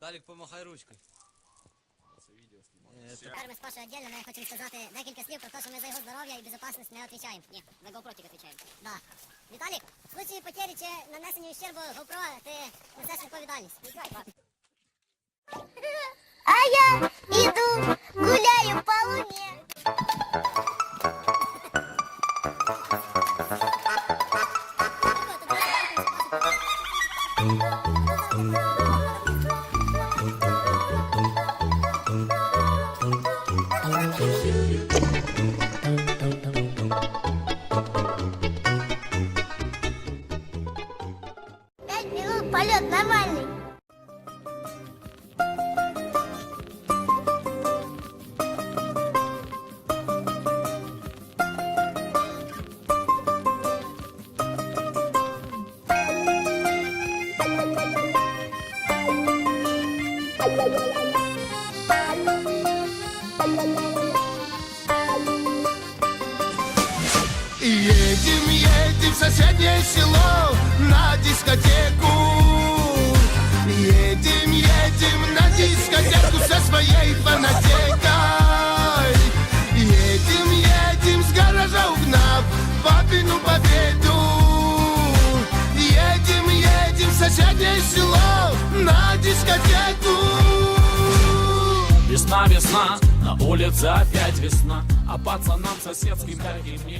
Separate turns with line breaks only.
Талік, помахай ручкою. Е, так,
Тепер ми з Пашою віддільно, ми хочемо сказати декілька слів про те, що ми за його здоров'я і безопасність не відповідаємо. Ні, за GoPro тільки відповідаємо. Да. Віталік, в случаї потері чи нанесення ущербу GoPro ти несеш відповідальність.
А я иду, гуляю по луне. Пять минут полет нормальный.
Едем, едем в соседнее село на дискотеку. Едем, едем на дискотеку со своей фанатекой. Едем, едем с гаража угнав папину победу. Едем, едем в соседнее село на дискотеку.
Весна, весна, на улице опять весна А пацанам соседским как и мне